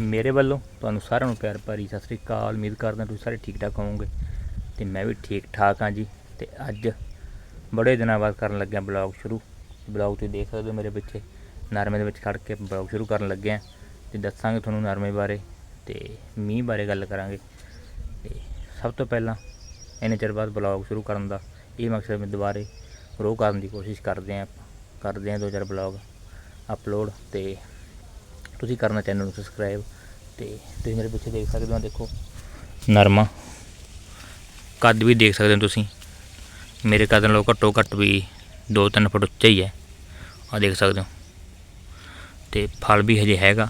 ਮੇਰੇ ਵੱਲੋਂ ਤੁਹਾਨੂੰ ਸਾਰਿਆਂ ਨੂੰ ਪਿਆਰ ਭਰੀ ਸਤਿ ਸ੍ਰੀ ਅਕਾਲ। ਉਮੀਦ ਕਰਦਾ ਤੁਸੀਂ ਸਾਰੇ ਠੀਕ ਠਾਕ ਹੋਵੋਗੇ ਤੇ ਮੈਂ ਵੀ ਠੀਕ ਠਾਕ ਹਾਂ ਜੀ। ਤੇ ਅੱਜ ਬੜੇ ਦਿਨਾਂ ਬਾਅਦ ਕਰਨ ਲੱਗਿਆ ਬਲੌਗ ਸ਼ੁਰੂ। ਬਲੌਗ ਤੁਸੀਂ ਦੇਖ ਸਕਦੇ ਹੋ ਮੇਰੇ ਪਿੱਛੇ ਨਰਮੇ ਦੇ ਵਿੱਚ ਖੜ ਕੇ ਬਲੌਗ ਸ਼ੁਰੂ ਕਰਨ ਲੱਗੇ ਹਾਂ ਤੇ ਦੱਸਾਂਗੇ ਤੁਹਾਨੂੰ ਨਰਮੇ ਬਾਰੇ ਤੇ ਮੀਂਹ ਬਾਰੇ ਗੱਲ ਕਰਾਂਗੇ। ਤੇ ਸਭ ਤੋਂ ਪਹਿਲਾਂ ਇੰਨੇ ਚਿਰ ਬਾਅਦ ਬਲੌਗ ਸ਼ੁਰੂ ਕਰਨ ਦਾ ਇਹ ਮਕਸਦ ਮੈਂ ਦੁਬਾਰੇ ਰੋ ਕਰਨ ਦੀ ਕੋਸ਼ਿਸ਼ ਕਰਦੇ ਹਾਂ ਕਰਦੇ ਹਾਂ ਦੋ ਚਾਰ ਬਲੌਗ ਅਪਲੋਡ ਤੇ ਤੁਸੀਂ ਕਰਨਾ ਚੈਨਲ ਨੂੰ ਸਬਸਕ੍ਰਾਈਬ ਤੇ ਤੁਸੀਂ ਮੇਰੇ ਪਿੱਛੇ ਦੇਖ ਸਕਦੇ ਹੋ ਦੇਖੋ। ਨਰਮਾ। ਕੱਦ ਵੀ ਦੇਖ ਸਕਦੇ ਹੋ ਤੁਸੀਂ। ਮੇਰੇ ਕੱਦ ਨਾਲੋਂ ਘੱਟੋ ਘੱਟ ਵੀ 2-3 ਫੁੱਟ ਉੱਚਾ ਹੀ ਹੈ। ਆ ਦੇਖ ਸਕਦੇ ਹੋ। ਤੇ ਫਲ ਵੀ ਹਜੇ ਹੈਗਾ।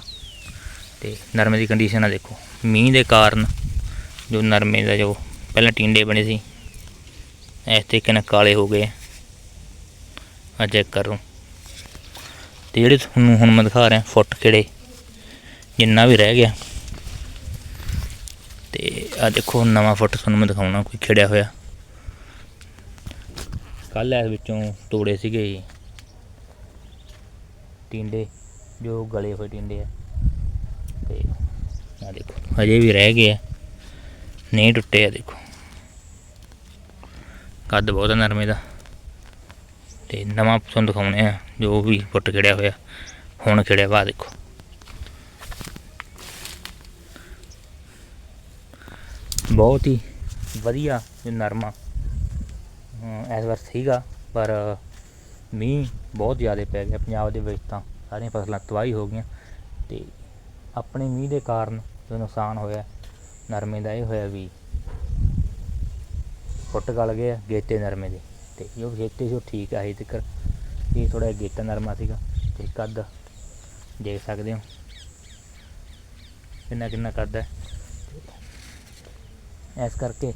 ਤੇ ਨਰਮੇ ਦੀ ਕੰਡੀਸ਼ਨ ਆ ਦੇਖੋ। ਮੀਂਹ ਦੇ ਕਾਰਨ ਜੋ ਨਰਮੇ ਦਾ ਜੋ ਪਹਿਲਾਂ ਟਿੰਡੇ ਬਣੇ ਸੀ, ਇਸ ਤਰੀਕੇ ਨਾਲ ਕਾਲੇ ਹੋ ਗਏ ਆ। ਚੈੱਕ ਕਰੋ। ਤੇ ਜਿਹੜੇ ਤੁਹਾਨੂੰ ਹੁਣ ਮੈਂ ਦਿਖਾ ਰਿਹਾ, ਫੁੱਟ ਕਿਹੜੇ? ਜਿੰਨਾ ਵੀ ਰਹਿ ਗਿਆ। ਤੇ ਆ ਦੇਖੋ, ਨਵਾਂ ਫੁੱਟ ਤੁਹਾਨੂੰ ਮੈਂ ਦਿਖਾਉਣਾ, ਕੋਈ ਖਿੜਿਆ ਹੋਇਆ। ਕੱਲ ਇਸ ਵਿੱਚੋਂ ਤੋੜੇ ਸੀਗੇ ਜੀ। ਟਿੰਡੇ, ਜੋ ਗਲੇ ਹੋਏ ਟਿੰਡੇ ਆ। ਤੇ ਆ ਦੇਖੋ, ਹਜੇ ਵੀ ਰਹਿ ਗਏ ਆ। ਨਹੀਂ ਟੁੱਟੇ ਆ, ਦੇਖੋ। ਕੱਦ ਬਹੁਤ ਨਰਮੇ ਦਾ। ਤੇ ਨਵਾਂ ਤੁਹਾਨੂੰ ਦਿਖਾਉਣੇ ਆ, ਜੋ ਵੀ ਫੁੱਟ ਖਿੜਿਆ ਹੋਇਆ। ਹੁਣ ਖਿੜਿਆ ਵਾ ਦੇਖੋ। ਬਹੁਤ ਹੀ ਵਧੀਆ ਜੋ ਨਰਮਾ ਇਸ ਵਾਰ ਸੀਗਾ ਪਰ ਮੀਂਹ ਬਹੁਤ ਜ਼ਿਆਦਾ ਪੈ ਗਿਆ ਪੰਜਾਬ ਦੇ ਵਿੱਚ ਤਾਂ। ਸਾਰੀਆਂ ਫਸਲਾਂ ਤਬਾਹੀ ਹੋ ਗਈਆਂ ਤੇ ਆਪਣੇ ਮੀਂਹ ਦੇ ਕਾਰਨ ਜੋ ਨੁਕਸਾਨ ਹੋਇਆ, ਨਰਮੇ ਦਾ ਇਹ ਹੋਇਆ ਵੀ ਫੁੱਟ ਗਲ ਗਏ ਆ ਗੇਤੇ ਨਰਮੇ ਦੇ ਤੇ ਜੋ ਗੇਤੇ ਸੀ ਉਹ ਠੀਕ ਆ, ਹਜੇ ਤੱਕ ਇਹ ਥੋੜਾ ਗੇਤਾ ਨਰਮਾ ਸੀਗਾ ਤੇ ਕੱਦ ਦੇਖ ਸਕਦੇ ਹੋ। ਕਿੰਨਾ ਕਿੰਨਾ ਕੱਦ ਹੈ ਇਸ ਕਰਕੇ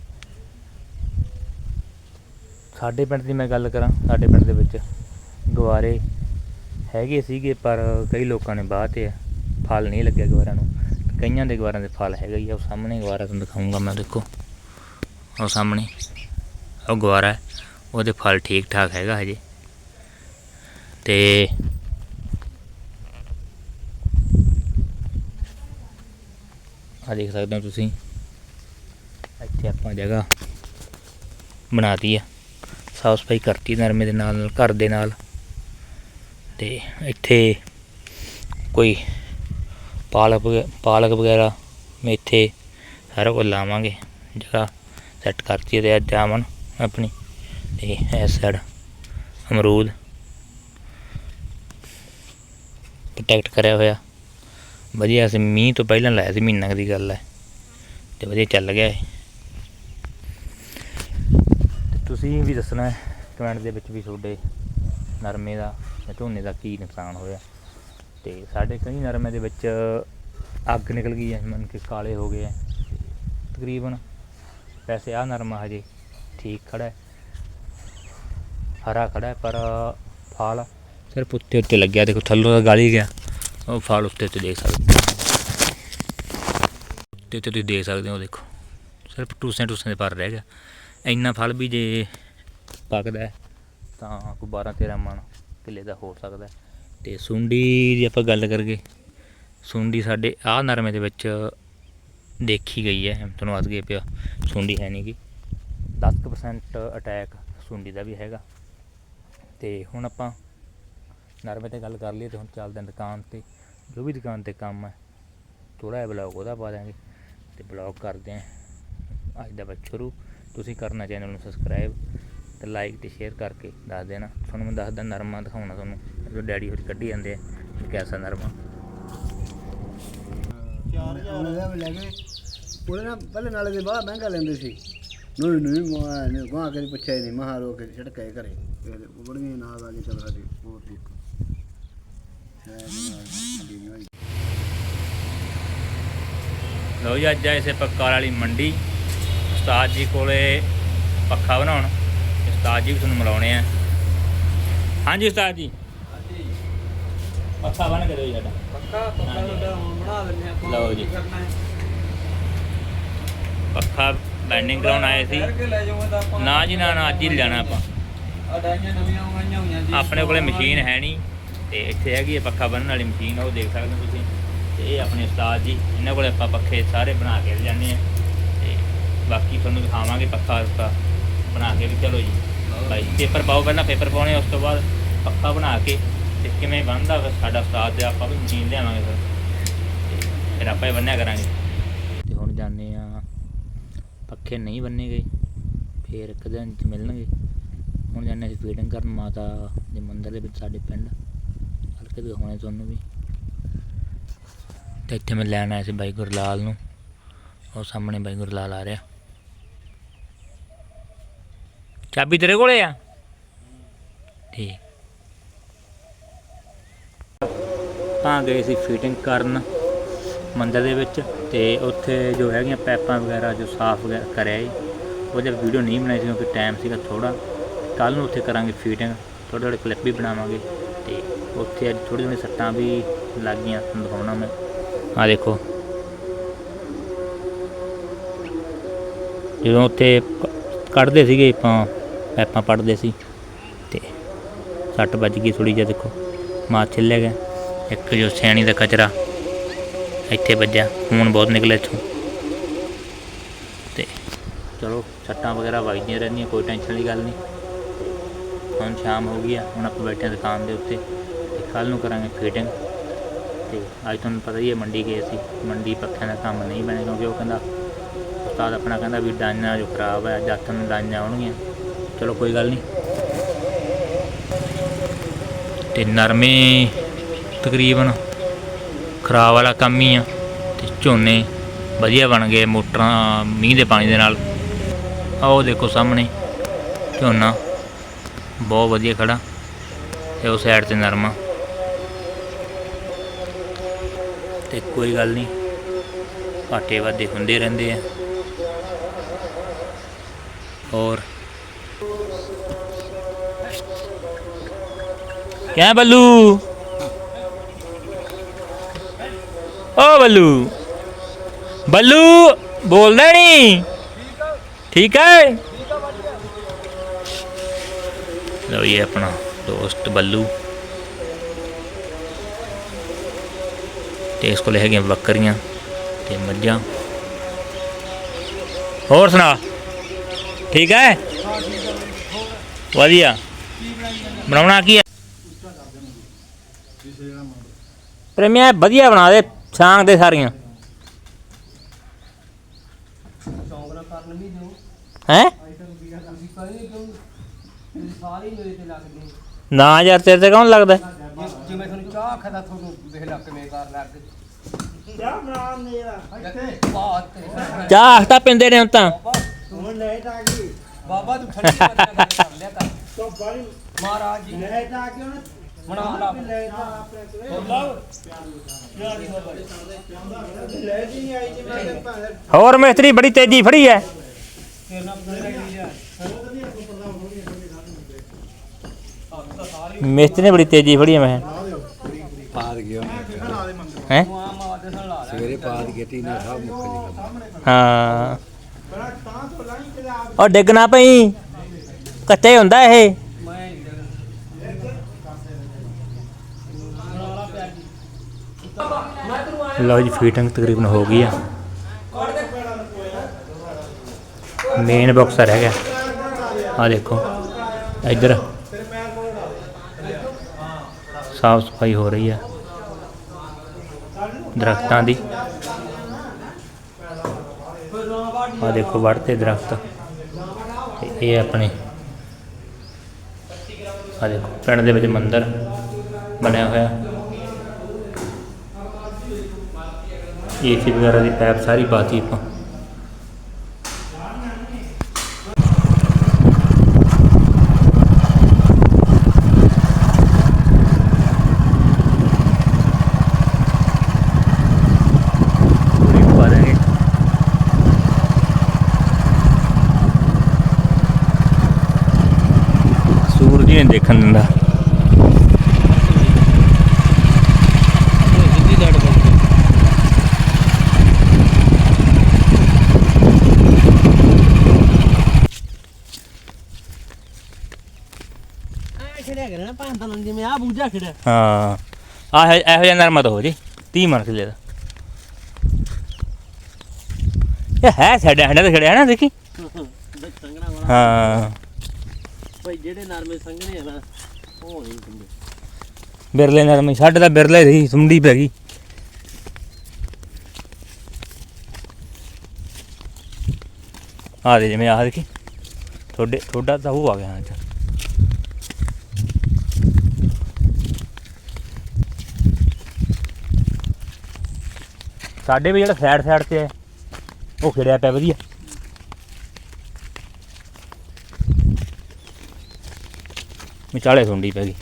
ਸਾਡੇ ਪਿੰਡ ਦੀ ਮੈਂ ਗੱਲ ਕਰਾਂ ਸਾਡੇ ਪਿੰਡ ਦੇ ਵਿੱਚ ਗਵਾਰੇ ਹੈਗੇ ਸੀਗੇ ਪਰ ਕਈ ਲੋਕਾਂ ਨੇ ਬਾਹ ਤੇ ਫਲ ਨਹੀਂ ਲੱਗਿਆ ਗਵਾਰਾਂ ਨੂੰ। ਕਈਆਂ ਦੇ ਗਵਾਰਾਂ ਦੇ ਫਲ ਹੈਗਾ ਹੀ ਆ ਉਹ ਸਾਹਮਣੇ ਗਵਾਰਾ ਤੁਹਾਨੂੰ ਦਿਖਾਉਂਗਾ ਮੈਂ ਦੇਖੋ। ਉਹ ਸਾਹਮਣੇ ਉਹ ਗਵਾਰਾ ਹੈ, ਉਹਦੇ ਫਲ ਠੀਕ ਠਾਕ ਹੈਗਾ ਹਜੇ। ਤੇ ਆ ਦੇਖ ਸਕਦੇ ਹੋ ਤੁਸੀਂ ਇੱਥੇ ਆਪਾਂ ਜਗ੍ਹਾ ਬਣਾਤੀ ਆ। ਸਾਫ਼ ਸਫ਼ਾਈ ਕਰਤੀ ਨਰਮੇ ਦੇ ਨਾਲ ਨਾਲ, ਘਰ ਦੇ ਨਾਲ। ਤੇ ਇੱਥੇ ਕੋਈ ਪਾਲਕ ਵਗੈ- ਪਾਲਕ ਵਗੈਰਾ ਮੇਥੇ ਸਾਰਾ ਕੁਝ ਲਾਵਾਂਗੇ। ਜਗ੍ਹਾ ਸੈੱਟ ਕਰਤੀ ਹੈ ਤੇ ਅੱਜ ਜਾਮਨ ਆਪਣੀ। ਤੇ ਇਸ ਸਾਈਡ ਅਮਰੂਦ ਪ੍ਰੋਟੈਕਟ ਕਰਿਆ ਹੋਇਆ। ਵਧੀਆ ਸੀ, ਮੀਂਹ ਤੋਂ ਪਹਿਲਾਂ ਲਾਇਆ ਸੀ, ਮਹੀਨਾ ਕੁ ਦੀ ਗੱਲ ਹੈ। ਤੇ ਵਧੀਆ ਚੱਲ ਗਿਆ ਹੈ ਤੇ ਤੁਸੀਂ ਵੀ ਦੱਸਣਾ ਕਮੈਂਟ ਦੇ ਵਿੱਚ ਵੀ ਤੁਹਾਡੇ ਨਰਮੇ ਦਾ ਜਾਂ ਝੋਨੇ ਦਾ ਕੀ ਨੁਕਸਾਨ ਹੋਇਆ। ਤੇ ਸਾਡੇ ਕਈ ਨਰਮੇ ਦੇ ਵਿੱਚ ਅੱਗ ਨਿਕਲ ਗਈ ਹੈ ਮਨ ਕਿ ਕਾਲੇ ਹੋ ਗਏ ਹੈ। ਤਕਰੀਬਨ ਵੈਸੇ ਆ ਨਰਮਾ ਹਜੇ ਠੀਕ ਖੜਾ ਹੈ, ਹਰਾ ਖੜਾ ਹੈ, ਪਰ ਫਲ ਸਿਰਫ ਉੱਤੇ ਉੱਤੇ ਲੱਗਿਆ। ਦੇਖੋ, ਥੱਲੋਂ ਤਾਂ ਗਾਲੀ ਗਿਆ, ਉਹ ਫਲ ਉੱਤੇ ਉੱਤੇ ਦੇਖ ਸਕਦੇ ਉੱਤੇ ਉੱਤੇ ਤੁਸੀਂ ਦੇਖ ਸਕਦੇ ਹੋ, ਦੇਖੋ। ਸਿਰਫ ਟੂਸੇ ਟੂਸੇ ਦੇ ਪਰ ਰਹਿ ਗਿਆ। ਇੰਨਾ ਫਲ ਵੀ ਜੇ ਪੱਕਦਾ ਤਾਂ ਕੋਈ 12 13 ਮਣ ਕਿੱਲੇ ਦਾ ਹੋ ਸਕਦਾ ਹੈ। ਤੇ ਸੁੰਡੀ ਦੀ ਆਪਾਂ ਗੱਲ ਕਰੀਏ, ਸੁੰਡੀ ਸਾਡੇ ਆਹ ਨਰਮੇ ਦੇ ਵਿੱਚ ਦੇਖੀ ਗਈ ਹੈ, ਤੁਹਾਨੂੰ ਅੱਗੇ ਪਿਆ, ਸੁੰਡੀ ਹੈ ਨਹੀਂ ਗੀ 10% ਅਟੈਕ ਸੁੰਡੀ ਦਾ ਵੀ ਹੈਗਾ। ਤੇ ਹੁਣ ਆਪਾਂ ਨਰਮੇ ਤੇ ਗੱਲ ਕਰ ਲਈਏ, ਤੇ ਹੁਣ ਚੱਲਦੇ ਹਾਂ ਦੁਕਾਨ ਤੇ, ਜੋ ਵੀ ਦੁਕਾਨ ਤੇ ਕੰਮ ਹੈ ਥੋੜਾ ਜਿਹਾ ਬਲੌਗ ਉਹਦਾ ਪਾ ਦਾਂਗੇ ਤੇ ਬਲੌਗ ਕਰਦੇ ਹਾਂ। ਅੱਜ ਦਾ ਬਸ ਸ਼ੁਰੂ। ਤੁਸੀਂ ਕਰਨਾ ਚੈਨਲ ਨੂੰ ਸਬਸਕ੍ਰਾਈਬ ਤੇ ਲਾਈਕ ਤੇ ਸ਼ੇਅਰ ਕਰਕੇ ਦੱਸ ਦੇਣਾ। ਤੁਹਾਨੂੰ ਮੈਂ ਦੱਸਦਾ ਨਰਮਾ ਦਿਖਾਉਣਾ ਤੁਹਾਨੂੰ। ਜੋ ਡੈਡੀ ਹੋਰ ਕੱਢੀ ਜਾਂਦੇ ਆ ਕਿ ਕੈਸਾ ਨਰਮਾ? ਉਹਨੇ ਲੈ ਲੈ ਗਏ ਉਹਨੇ ਨਾ ਪਹਿਲੇ ਨਾਲੇ ਦੇ ਬਾਹਰ ਮਹਿੰਗਾ ਲੈਂਦੇ ਸੀ। ਨਹੀਂ ਨਹੀਂ ਮੈਂ ਨੇ ਗਾਂ ਕਰੀ ਪੁੱਛਿਆ ਹੀ ਨਹੀਂ। ਮਹਾ ਰੋ ਕੇ ਛੜਕੇ ਘਰੇ ਉਹ ਬੜੀਆਂ ਨਾਲ ਆ ਕੇ ਚੱਲ ਸਾਡੀ ਹੋਰ ਦੀ ਹੈ ਜੀ ਅੱਜ ਆਏ ਸੇ ਪੱਕਾ ਵਾਲੀ ਮੰਡੀ। ਉਸਤਾਦ ਜੀ ਕੋਲੇ ਪੱਖਾ ਬਣਾਉਣ। ਉਸਤਾਦ ਜੀ ਵੀ ਤੁਹਾਨੂੰ ਮਿਲਾਉਣੇ ਆ। ਹਾਂਜੀ ਉਸਤਾਦ ਜੀ। ਪੱਖਾ ਬਣ ਕੇ ਦਿਓ ਸਾਡਾ। ਪੱਕਾ ਪੱਕਾ ਹਾਂਜੀ। ਤੁਹਾਡਾ ਹੁਣ ਬਣਾ ਲੈਣੇ ਆਪਾਂ। ਲਓ ਕੀ ਜੀ। ਕਰਨਾ ਹੈ? ਪੱਖਾ ਬੈਂਡਿੰਗ ਕਰਾਉਣ ਆਏ ਸੀ। ਲੈ ਨਾ ਜੀ ਨਾ ਨਾ ਅੱਜ ਹੀ ਲੈਣਾ ਆਪਾਂ। ਆਪਣੇ ਕੋਲੇ ਮਸ਼ੀਨ ਹੈ ਨਹੀਂ। ਤੇ ਇੱਥੇ ਹੈਗੀ ਹੈ ਪੱਖਾ ਬੰਨਣ ਵਾਲੀ ਮਸ਼ੀਨ ਉਹ ਦੇਖ ਸਕਦੇ ਹੋ ਤੁਸੀਂ। ਤੇ ਇਹ ਆਪਣੇ ਉਸਤਾਦ ਜੀ ਇਹਨਾਂ ਕੋਲੇ ਆਪਾਂ ਪੱਖੇ ਸਾਰੇ ਬਣਾ ਕੇ ਲਿਆਉਂਦੇ ਆ। ਤੇ ਬਾਕੀ ਤੁਹਾਨੂੰ ਦਿਖਾਵਾਂਗੇ ਪੱਖਾ ਉਸਤਾ ਬਣਾ ਕੇ ਵੀ ਚਲੋ ਜੀ। ਭਾਈ ਪੇਪਰ ਪਾਓ ਪਹਿਲਾਂ ਪੇਪਰ ਪਾਉਣੇ ਉਸ ਤੋਂ ਬਾਅਦ ਪੱਖਾ ਬਣਾ ਕੇ ਤੇ ਕਿਵੇਂ ਬਣਦਾ ਫਿਰ ਸਾਡਾ ਉਸਤਾਦ ਤੇ ਆਪਾਂ ਵੀ ਮਸ਼ੀਨ ਲਿਆਵਾਂਗੇ ਫਿਰ। ਫਿਰ ਆਪਾਂ ਹੀ ਬੰਨਿਆ ਕਰਾਂਗੇ। ਤੇ ਹੁਣ ਜਾਂਦੇ ਆ ਪੱਖੇ ਨਹੀਂ ਬੰਨੇ ਗਏ ਫੇਰ ਇੱਕ ਦਿਨ ਚ ਮਿਲਣਗੇ। ਹੁਣ ਜਾਂਦੇ ਅਸੀਂ ਫੀਡਿੰਗ ਕਰਨ ਮਾਤਾ ਦੇ ਮੰਦਿਰ ਦੇ ਵਿੱਚ ਸਾਡੇ ਪਿੰਡ। ਹਲਕੇ ਦਿਖਾਉਣੇ ਤੁਹਾਨੂੰ ਵੀ। ਤੇ ਇੱਥੇ ਮੈਂ ਲੈਣ ਆਇਆ ਸੀ ਬਾਈ ਗੁਰਲਾਲ ਨੂੰ। ਉਹ ਸਾਹਮਣੇ ਬਾਈ ਗੁਰਲਾਲ ਆ ਰਿਹਾ। ਚਾਬੀ ਤੇਰੇ ਕੋਲੇ ਆ ਠੀਕ ਤਾਂ ਗਏ ਸੀ ਫਿਟਿੰਗ ਕਰਨ ਮੰਦਰ ਦੇ ਵਿੱਚ ਤੇ ਉੱਥੇ ਜੋ ਹੈਗੀਆਂ ਪੈਪਾਂ ਵਗੈਰਾ ਜੋ ਸਾਫ਼ ਕਰਿਆ ਜੀ। ਉਹਦੇ ਵੀਡੀਓ ਨਹੀਂ ਬਣਾਈ ਸੀ ਕਿਉਂਕਿ ਟਾਈਮ ਸੀਗਾ ਥੋੜਾ ਕੱਲ ਨੂੰ ਉੱਥੇ ਕਰਾਂਗੇ ਫਿਟਿੰਗ ਥੋੜ੍ਹੇ ਥੋੜ੍ਹੇ ਕਲਿੱਪ ਵੀ ਬਣਾਵਾਂਗੇ ਤੇ ਉੱਥੇ ਅੱਜ ਥੋੜੀ ਥੋੜੀ ਸੱਟਾਂ ਵੀ ਲੱਗ ਗਈਆਂ ਤੁਹਾਨੂੰ ਦਿਖਾਉਣਾ ਮੈਂ। ਆ ਦੇਖੋ। ਜਦੋਂ ਉੱਥੇ ਕੱਢਦੇ ਸੀਗੇ ਆਪਾਂ ਪੈਪਾਂ ਪੜਦੇ ਸੀ ਤੇ ਸੱਟ ਵੱਜ ਗਈ ਥੋੜੀ ਜਿਹੀ, ਦੇਖੋ। ਮਾਂ ਛਿੱਲੇ ਗਿਆ ਇੱਕ ਜੋ ਸਿਆਣੀ ਦਾ ਕਚਰਾ ਇੱਥੇ ਵੱਜਿਆ, ਖੂਨ ਬਹੁਤ ਨਿਕਲਿਆ ਇੱਥੋਂ। ਤੇ ਚਲੋ, ਸੱਟਾਂ ਵਗੈਰਾ ਵੱਜਦੀਆਂ ਰਹਿੰਦੀਆਂ, ਕੋਈ ਟੈਨਸ਼ਨ ਵਾਲੀ ਗੱਲ ਨਹੀਂ। ਹੁਣ ਸ਼ਾਮ ਹੋ ਗਈ ਆ, ਹੁਣ ਆਪਾਂ ਬੈਠੇ ਹਾਂ ਦੁਕਾਨ ਦੇ ਉੱਤੇ। ਤੇ ਕੱਲ ਨੂੰ ਕਰਾਂਗੇ ਫਿਟਿੰਗ ਤੇ ਅੱਜ ਤੁਹਾਨੂੰ ਪਤਾ ਹੀ ਹੈ, ਮੰਡੀ ਗਏ ਸੀ। ਮੰਡੀ ਪੱਖਿਆਂ ਦਾ ਕੰਮ ਨਹੀਂ ਬਣਿਆ, ਕਿਉਂਕਿ ਉਹ ਕਹਿੰਦਾ, ਉਸਤਾਦ ਆਪਣਾ ਕਹਿੰਦਾ ਵੀ ਡਾਈਆਂ ਜੋ ਖਰਾਬ ਹੈ ਜੱਤ ਨੂੰ ਡਾਈਆਂ ਆਉਣਗੀਆਂ। ਚਲੋ ਕੋਈ ਗੱਲ ਨਹੀਂ। ਤੇ ਨਰਮੇ ਤਕਰੀਬਨ ਖਰਾਬ ਵਾਲਾ ਕੰਮ ਹੀ ਆ ਤੇ ਝੋਨੇ ਵਧੀਆ ਬਣ ਗਏ ਮੋਟਰਾਂ, ਮੀਂਹ ਦੇ ਪਾਣੀ ਦੇ ਨਾਲ। ਆਹ ਦੇਖੋ ਸਾਹਮਣੇ, ਝੋਨਾ ਬਹੁਤ ਵਧੀਆ ਖੜਾ ਤੇ ਉਹ ਸਾਈਡ ਤੇ ਨਰਮਾ। ਤੇ ਕੋਈ ਗੱਲ ਨਹੀਂ ਘਾਟੇ ਵਾਧੇ ਹੁੰਦੇ ਰਹਿੰਦੇ ਆ। ਔਰ ਕਿਆ ਬੱਲੂ? ਓ ਬੱਲੂ। ਬੱਲੂ, ਬੋਲਦਾ ਨਹੀਂ। ਠੀਕ ਹੈ? ਲਓ ਇਹ ਆਪਣਾ ਦੋਸਤ ਬੱਲੂ। ਤੇ ਇਸ ਕੋਲ ਹੈਗੀਆਂ ਬੱਕਰੀਆਂ ਤੇ ਮੱਝਾਂ। ਹੋਰ ਸੁਣਾ? ਠੀਕ ਹੈ? ਵਧੀਆ। ਬਣਾਉਣਾ ਕੀ ਹੈ? ਪ੍ਰੇਮੀਆ ਵਧੀਆ ਬਣਾ ਦੇ ਛਾਂਗ ਦੇ ਸਾਰੀਆਂ। ਸ਼ੌਂਕ ਨਾਲ ਕਰਨ ਵੀ ਦਿਓ ਹੈ? ਤੇ ਲੱਗਦੇ ਨਾ ਯਾਰ ਤੇਰੇ ਤੇ ਕੌਣ ਲੱਗਦਾ? ਜੇ ਮੈਂ ਤੁਹਾਨੂੰ ਚਾਹ ਆਖਦਾ ਤੁਹਾਨੂੰ ਵੇਖ ਲੱਗ ਕਿਵੇਂ ਕਰ ਲੱਗ ਚਾਹ ਬਣਾ ਮੇਰਾ ਇੱਥੇ ਬਾਤ ਤੇ ਚਾਹ ਆਖਤਾ ਪਿੰਦੇ ਨੇ ਹੁਣ ਤਾਂ। ਹੁਣ ਲੈਟ ਆ ਗਈ ਬਾਬਾ ਤੂੰ ਠੰਡੀ ਕਰ ਲਿਆ ਕਰ। ਤੋ ਬੜੀ ਮਹਾਰਾਜ ਜੀ। ਆ ਗਈ ਹੁਣ ਲਾ ਹੋਰ ਮਿਸਤਰੀ ਬੜੀ ਤੇਜ਼ੀ ਫੜੀ ਐ। ਮਿਸਤਰੀ ਨੇ ਬੜੀ ਤੇਜ਼ੀ ਫੜੀ ਐ ਮੈਂ। ਪਾਦ ਗਿਆ। ਹੈ? ਸਵੇਰੇ ਮੁੱਕ ਜੀ ਹਾਂ। ਉਹ ਡਿੱਗ ਨਾ ਪਈ ਕੱਚੇ ਹੁੰਦਾ ਇਹ। ਲਓ ਜੀ ਫੀਟਿੰਗ ਤਕਰੀਬਨ ਹੋ ਗਈ ਆ। ਮੇਨ ਬਾਕਸ ਰਹਿ ਗਿਆ ਆ ਦੇਖੋ, ਇੱਧਰ ਸਾਫ਼ ਸਫ਼ਾਈ ਹੋ ਰਹੀ ਆ ਦਰਖਤਾਂ ਦੀ। ਆ ਦੇਖੋ ਵੜਤੇ ਦਰਖਤ। ਤੇ ਇਹ ਆਪਣੇ ਆ ਦੇਖੋ, ਪਿੰਡ ਦੇ ਵਿੱਚ ਮੰਦਿਰ ਬਣਿਆ ਹੋਇਆ। ਏਸੀ ਵਗੈਰਾ ਦੀ ਪੈਪ ਸਾਰੀ ਪਾਤੀ ਆਪਾਂ। ਦੇਖਣ ਦਿੰਦਾ। ਹਾਂ। ਆ ਇਹੋ ਜਿਹਾ ਨਰਮਾ ਹੋ ਇਹ ਹੈ ਸਾਡਾ ਹੰਡਾ ਤੇ ਖੜਿਆ ਨਾ ਦੇਖੀ। ਵਿੱਚ ਹਾਂ। ਭਾਈ ਜਿਹੜੇ ਨਰਮੇ ਸੰਘਣੇ ਆ ਨਾ ਉਹ ਨਹੀਂ ਬਿਰਲੇ ਨਰਮੇ ਸਾਡੇ ਤਾਂ ਬਿਰਲੇ ਸੀ ਸੁੰਡੀ ਪੈ ਗਈ। ਆ ਦੇ ਜਿਵੇਂ ਆਹ ਦੇਖੀ। ਥੋੜੇ ਥੋੜਾ ਤਾਂ ਉਹ ਆ ਗਿਆ ਹਾਂ ਸਾਡੇ ਵੀ ਜਿਹੜਾ ਸਾਈਡ ਸਾਈਡ ਤੇ ਹੈ ਉਹ ਖਿੜਿਆ ਪਿਆ ਵਧੀਆ। ਵਿਚਾਲੇ ਸੁੰਡੀ ਪੈ ਗਈ।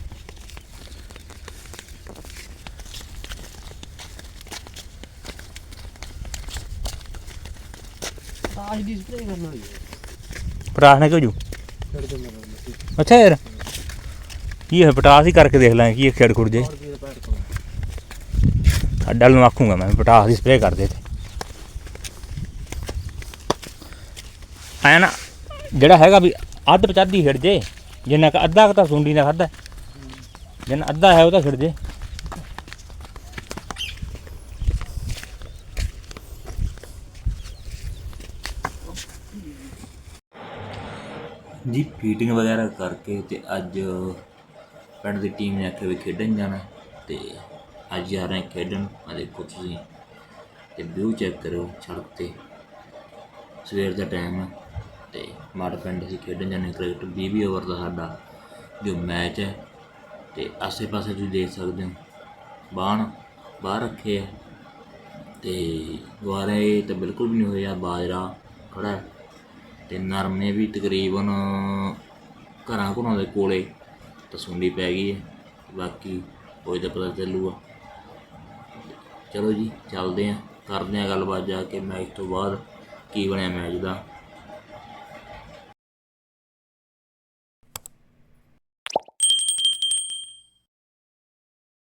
ਤਾਸ਼ ਦੀ ਸਪਰੇਅ ਕਰਨ ਵਾਲੀ ਹੈ। ਪਟਾਸ ਨੇ ਕਿਉਂ ਜੂ? ਅੱਛਾ ਯਾਰ। ਕੀ ਹੈ ਪਟਾਸ ਹੀ ਕਰਕੇ ਦੇਖ ਲਾਂ ਕੀ ਇਹ ਖੇੜ ਖੁੜ ਜੇ। ਰੁਪਏ ਦਾ ਨੂੰ ਆਖੂੰਗਾ ਮੈਂ, ਪਟਾਸ ਦੀ ਸਪਰੇਅ ਕਰ ਦੇ ਤੇ ਆਇਆ ਨਾ, ਜਿਹੜਾ ਹੈਗਾ ਵੀ ਅੱਧ ਪਚਾਦੀ ਖਿੜ ਜੇ, ਜਿੰਨਾ ਕ ਅੱਧਾ ਕੁ ਤਾਂ ਸੁੰਡੀ ਨੇ ਖਾਦਾ ਜਿੰਨਾ ਅੱਧਾ ਹੈ ਉਹ ਤਾਂ ਖਿੜ ਜੇ। ਜੀ ਫੀਟਿੰਗ ਵਗੈਰਾ ਕਰਕੇ ਤੇ ਅੱਜ ਪਿੰਡ ਦੀ ਟੀਮ ਨੇ ਆਖਿਆ ਵੀ ਖੇਡਣ ਜਾਣਾ ਤੇ ਅੱਜ ਆ ਰਹੇ ਖੇਡਣ। ਆ ਦੇਖੋ ਤੁਸੀਂ। ਤੇ ਵਿਊ ਚੈੱਕ ਕਰੋ ਸੜਕ ਤੇ। ਸਵੇਰ ਦਾ ਟਾਈਮ ਹੈ ਤੇ ਮਾੜ ਪਿੰਡ ਅਸੀਂ ਖੇਡਣ ਜਾਂਦੇ ਕ੍ਰਿਕਟ 20 ਓਵਰ ਦਾ ਸਾਡਾ ਜੋ ਮੈਚ ਹੈ। ਤੇ ਆਸੇ-ਪਾਸੇ ਤੁਸੀਂ ਦੇਖ ਸਕਦੇ ਹੋ। ਬਾਣ ਬਾਹਰ ਰੱਖੇ ਆ। ਤੇ ਗੁਆਰੇ ਤਾਂ ਬਿਲਕੁਲ ਵੀ ਨਹੀਂ ਹੋਇਆ ਬਾਜਰਾ ਖੜਾ ਹੈ। ਤੇ ਨਰਮੇ ਵੀ ਤਕਰੀਬਨ ਘਰਾਂ ਘਰਾਂ ਦੇ ਕੋਲੇ ਤਸੁੰਡੀ ਪੈ ਗਈ ਹੈ। ਬਾਕੀ ਕੋਈ ਤਾਂ ਪਤਾ ਚੱਲੂਗਾ। ਚਲੋ ਜੀ, ਚੱਲਦੇ ਹਾਂ ਕਰਦੇ ਹਾਂ ਗੱਲਬਾਤ ਜਾ ਕੇ ਮੈਚ ਤੋਂ ਬਾਅਦ ਕੀ ਬਣਿਆ ਮੈਚ ਦਾ।